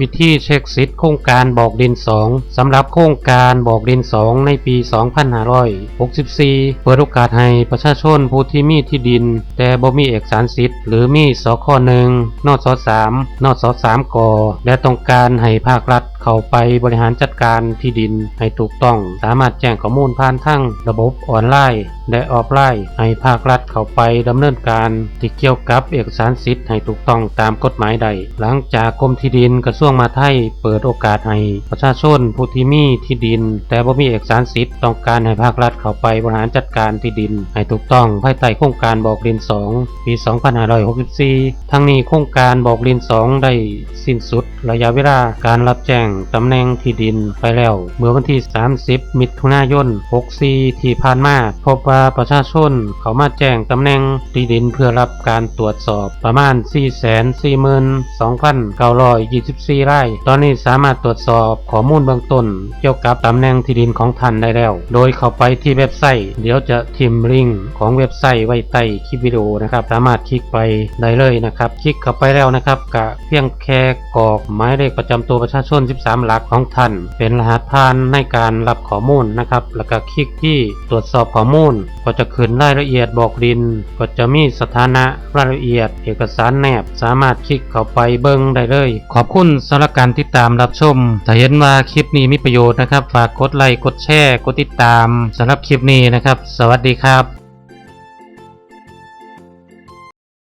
วิธีเช็คสิทธิ์โครงการบอกดิน2สำหรับโครงการบอกดิน2ในปี 2564 เปิดโอกาสให้ประชาชนผู้ที่มีที่ดิน แต่บ่มีเอกสารสิทธิ์หรือมีสค1นอส3นอส3กอและต้องการให้ภาครัฐเข้าไปบริหารจัดการที่ดินให้ถูกต้อง สามารถแจ้งข้อมูลผ่านทั้งระบบออนไลน์และออฟไลน์ให้ภาครัฐเข้าไปดำเนินการที่เกี่ยวกับเอกสารสิทธิ์ให้ถูกต้องตามกฎหมายใด หลังจากกรมที่ดินกระทรวงวงมาไทยเปิดโอกาสให้ประชาชนผู้ที่มีที่ดิน แต่บ่มีเอกสารสิทธิ์ต้องการให้ภาครัฐเข้าไปบริหารจัดการที่ดิน ให้ถูกต้องภายใต้โครงการบอกดิน 2 ปี 2564 ทั้งนี้โครงการบอกดิน 2 ได้สิ้นสุดระยะเวลาการรับแจ้งตำแหน่งที่ดินไปแล้ว เมื่อวันที่ 30 มิถุนายน 64 ที่ผ่านมาพบว่าประชาชนเขามาแจ้งตำแหน่งที่ดินเพื่อรับการตรวจสอบประมาณ 4 4 2 9 2 4 4ไร่ตอนนี้สามารถตรวจสอบข้อมูลเบื้องต้น เกี่ยวกับตำแหน่งที่ดินของท่านได้แล้ว โดยเข้าไปที่เว็บไซต์ เดี๋ยวจะทิมลิงก์ของเว็บไซต์ไว้ใต้คลิปวิดีโอนะครับ สามารถคลิกไปได้เลยนะครับ คลิกเข้าไปแล้วนะครับกะเพียงแค่กรอกหมายเลขประจำตัวประชาชน 13 หลักของท่าน เป็นรหัสผ่านในการรับข้อมูลนะครับ แล้วก็คลิกที่ตรวจสอบข้อมูล ก็จะขึ้นรายละเอียดบอกดิน ก็จะมีสถานะรายละเอียด เอกสารแนบ สามารถคลิกเข้าไปเบิ่งได้เลย ขอบคุณสำหรับการติดตามรับชม ถ้าเห็นว่าคลิปนี้มีประโยชน์นะครับ ฝากกดไลค์กดแชร์กดติดตามสำหรับคลิปนี้นะครับ สวัสดีครับ